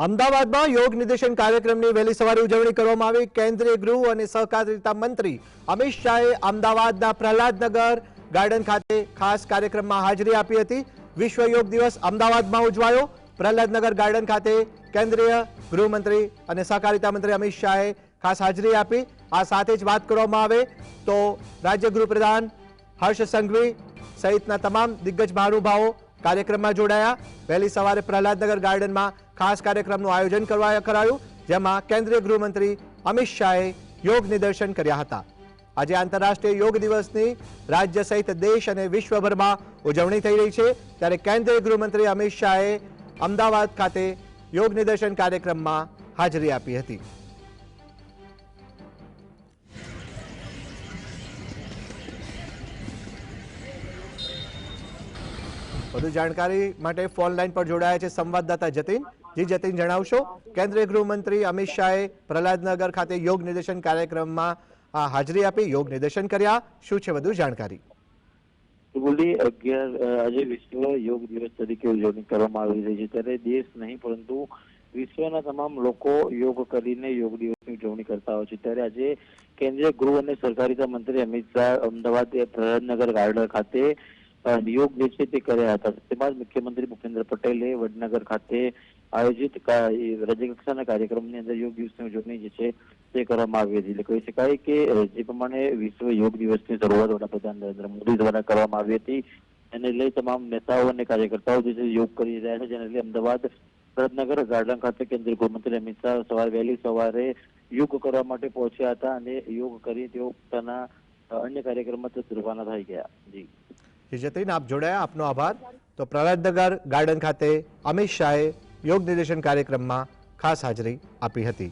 અમદાવાદમાં યોગ નિર્દેશન કાર્યક્રમની વહેલી સવારે ઉજવણી કરવામાં આવી કેન્દ્રીય ગૃહ અને સહકારિતા મંત્રી અમિત શાહે અમદાવાદના પ્રહલાદનગર ગાર્ડન ખાતે ખાસ કાર્યક્રમમાં હાજરી આપી હતી વિશ્વ યોગ દિવસ અમદાવાદમાં ઉજવાયો પ્રહલાદનગર ગાર્ડન ખાતે કેન્દ્રીય ગૃહમંત્રી અને સહકારિતા મંત્રી અમિત શાહે ખાસ હાજરી આપી આ સાથે જ વાત કરવામાં આવે તો રાજ્ય ગૃહપ્રધાન હર્ષ સંઘવી સહિતના તમામ દિગ્ગજ મહાનુભાવો કાર્યક્રમમાં જોડાયા વહેલી સવારે પ્રહલાદનગર ગાર્ડનમાં ખાસ કાર્યક્રમનું આયોજન કરવા કરાયું જેમાં કેન્દ્રીય ગૃહમંત્રી અમિત શાહે યોગ નિદર્શન કર્યા હતા આજે આંતરરાષ્ટ્રીય યોગ દિવસની રાજ્ય સહિત દેશ અને વિશ્વભરમાં ઉજવણી થઈ રહી છે ત્યારે કેન્દ્રીય ગૃહમંત્રી અમિત શાહે અમદાવાદ ખાતે યોગ નિદર્શન કાર્યક્રમમાં હાજરી આપી હતી વધુ જાણકારી માટે ફોન લાઈન પર જોડાયા છે સંવાદદાતા જતીન. જી જતીન, જણાવશો? કેન્દ્રીય ગૃહમંત્રી અમિત શાહે પ્રહલાદનગર ખાતે યોગ નિર્દેશન કાર્યક્રમમાં હાજરી આપી યોગ નિર્દેશન કર્યા. શું છે વધુ જાણકારી? બોલી અગિયાર આજે વિશ્વ યોગ દિવસ તરીકે ઉજવણી કરવામાં આવી રહી છે. ત્યારે દેશ નહીં, પરંતુ વિશ્વના તમામ લોકો યોગ કરીને યોગ દિવસની ઉજવણી કરતા હોય છે. ત્યારે આજે કેન્દ્રીય ગૃહ અને સહકારિતા મંત્રી અમિત શાહ અમદાવાદ પ્રહલાદનગર ગાર્ડન ખાતે અ, યોગ જે છે તે કર્યા હતા. તેમાં મુખ્યમંત્રી ભૂપેન્દ્ર પટેલે વડનગર ખાતે આયોજિત રાજ્યકક્ષાના કાર્યક્રમની અંદર યોગ દિવસની ઉજવણી જે છે તે કરવામાં આવી હતી. એટલે કહી શકાય કે જે પ્રમાણે વિશ્વ યોગ દિવસની શરૂઆત વડાપ્રધાન નરેન્દ્ર મોદી દ્વારા કરવામાં આવી હતી. એને લઈ તમામ નેતાઓ અને કાર્યકર્તાઓ જે છે યોગ કરી રહ્યા છે. જેને લઈ અમદાવાદ ભરતનગર ગાર્ડન ખાતે કેન્દ્રીય ગૃહમંત્રી અમિત શાહ સવારે વહેલી સવારે યોગ કરવા માટે પહોંચ્યા હતા અને યોગ કરી તેઓ પોતાના અન્ય કાર્યક્રમમાં રવાના થઈ ગયા. જી. જી જતીન આપ જોડાયા આપનો આભાર તો પ્રહલાદનગર ગાર્ડન ખાતે અમિત શાહે યોગ નિર્દેશન કાર્યક્રમમાં ખાસ હાજરી આપી હતી